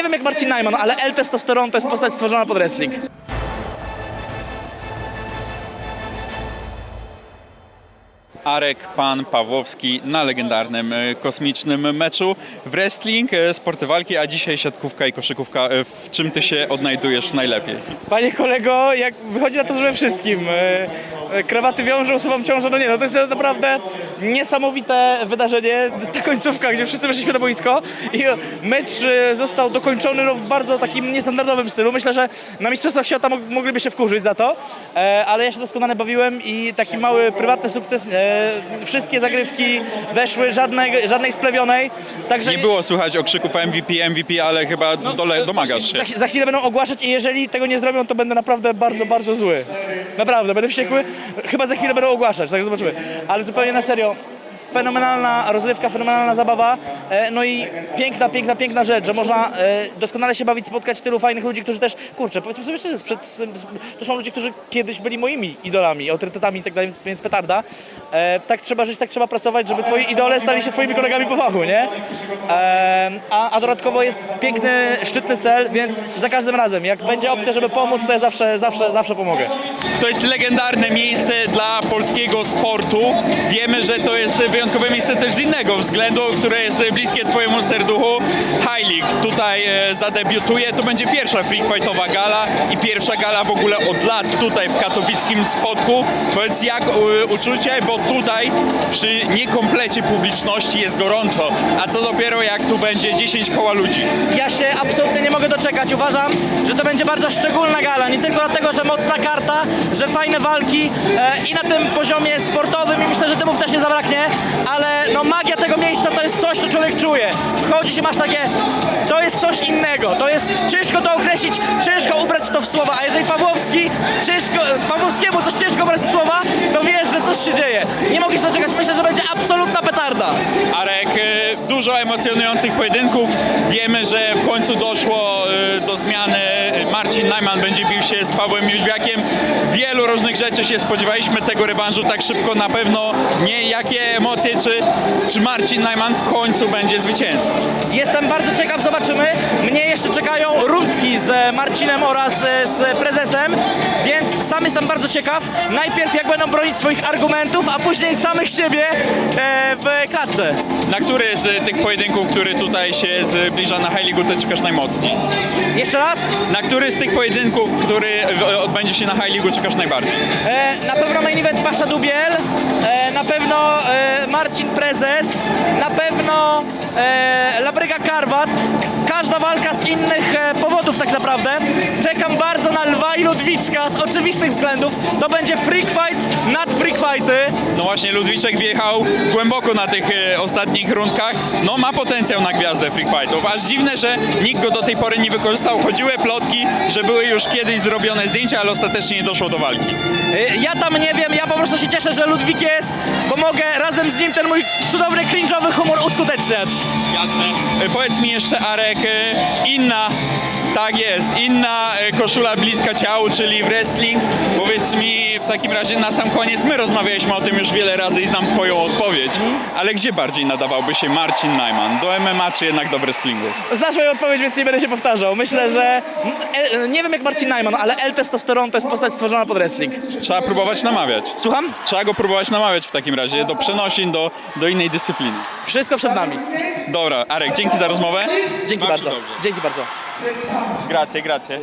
nie wiem jak Marcin Najman, ale L-testosteron to jest postać stworzona pod wrestling. Arek Pan Pawłowski na legendarnym e, kosmicznym meczu. Wrestling, e, sporty walki, a dzisiaj siatkówka i koszykówka. E, W czym ty się odnajdujesz najlepiej? Panie kolego, jak wychodzi na to, że we wszystkim. Krawaty wiążą, usuwam ciążę, no nie, no to jest naprawdę niesamowite wydarzenie. Ta końcówka, gdzie wszyscy weszliśmy na boisko i mecz został dokończony no, w bardzo takim niestandardowym stylu. Myślę, że na Mistrzostwach Świata mog- mogliby się wkurzyć za to, ale ja się doskonale bawiłem i taki mały, prywatny sukces. E, Wszystkie zagrywki weszły, żadnej, żadnej splewionej. Także Nie było słychać okrzyków MVP, MVP, ale chyba dole, domagasz się. za, za chwilę będą ogłaszać i jeżeli tego nie zrobią, to będę naprawdę bardzo, bardzo zły. Naprawdę, będę wściekły. Chyba za chwilę będą ogłaszać, tak zobaczymy. Ale zupełnie na serio. Fenomenalna rozrywka, fenomenalna zabawa, e, no i piękna, piękna, piękna rzecz, że można e, doskonale się bawić, spotkać tylu fajnych ludzi, którzy też, kurczę, powiedzmy sobie szczerze, sprzed, to są ludzie, którzy kiedyś byli moimi idolami, autorytetami i tak dalej, więc- petarda. E, tak trzeba żyć, tak trzeba pracować, żeby twoi idole stali się twoimi kolegami po fachu, nie? A, a dodatkowo jest piękny, szczytny cel, więc za każdym razem, jak będzie opcja, żeby pomóc, to ja zawsze, zawsze, zawsze pomogę. To jest legendarne miejsce dla polskiego sportu. Wiemy, że to jest wyjątkowe miejsce też z innego względu, które jest bliskie Twojemu serduchu. League tutaj e, zadebiutuje. To będzie pierwsza freak fightowa gala i pierwsza gala w ogóle od lat tutaj w katowickim spotku. Powiedz jak e, uczucie, bo tutaj przy niekomplecie publiczności jest gorąco, a co dopiero jak tu będzie 10 koła ludzi. Ja się absolutnie nie mogę doczekać. Uważam, że to będzie bardzo szczególna gala. Nie tylko dlatego, że mocna karta, że fajne walki e, i na tym poziomie sportowym i myślę, że tymów też nie zabraknie, ale no magia tego miejsca to jest coś, co człowiek czuje. Wchodzisz i masz takie, to jest coś innego. To jest ciężko to określić, ciężko ubrać to w słowa, a jeżeli Pawłowski, dużo emocjonujących pojedynków. Wiemy, że w końcu doszło e, do zmiany. Marcin Najman będzie bił się z Pawłem Jóźwiakiem. Wielu różnych rzeczy się spodziewaliśmy tego rewanżu tak szybko na pewno. Nie jakie emocje, czy, czy Marcin Najman w końcu będzie zwycięzcą. Jestem bardzo ciekaw, zobaczymy. Mnie jeszcze czekają rundki z Marcinem oraz z prezesem, sam jestem bardzo ciekaw. Najpierw jak będą bronić swoich argumentów, a później samych siebie e, w klatce. Na który z tych pojedynków, który tutaj się zbliża na High League, ty czekasz najmocniej? Jeszcze raz. Na który z tych pojedynków, który e, odbędzie się na High League, czekasz najbardziej? E, na pewno main event Pasza Dubiel, e, na pewno e, Marcin Prezes, na pewno e, Labryga Karwat. Każda walka z innych e, powodów tak naprawdę. Względów. To będzie freak fight nad freak fighty. No właśnie, Ludwiczek wjechał głęboko na tych e, ostatnich rundkach. No ma potencjał na gwiazdę Freak Fightów. Aż dziwne, że nikt go do tej pory nie wykorzystał. Chodziły plotki, że były już kiedyś zrobione zdjęcia, ale ostatecznie nie doszło do walki. E, ja tam nie wiem, ja po prostu się cieszę, że Ludwik jest, bo mogę razem z nim ten mój cudowny cringe'owy humor uskuteczniać. Jasne. E, Powiedz mi jeszcze, Arek, e, inna, tak jest, inna e, koszula bliska ciału, czyli wrestling. Powiedz mi w takim razie na sam koniec, my rozmawialiśmy o tym już wiele razy i znam twoją odpowiedź, ale gdzie bardziej nadawałby się Marcin Najman? Do MMA czy jednak do wrestlingu? Znasz moją odpowiedź, więc nie będę się powtarzał. Myślę, że L, nie wiem jak Marcin Najman, ale L-testosteron to jest postać stworzona pod wrestling. Trzeba próbować namawiać. Słucham? Trzeba go próbować namawiać w takim razie do przenosin, do, do innej dyscypliny. Wszystko przed nami. Dobra, Arek, dzięki za rozmowę. Dzięki się bardzo. Dzięki bardzo. Grazie, grazie.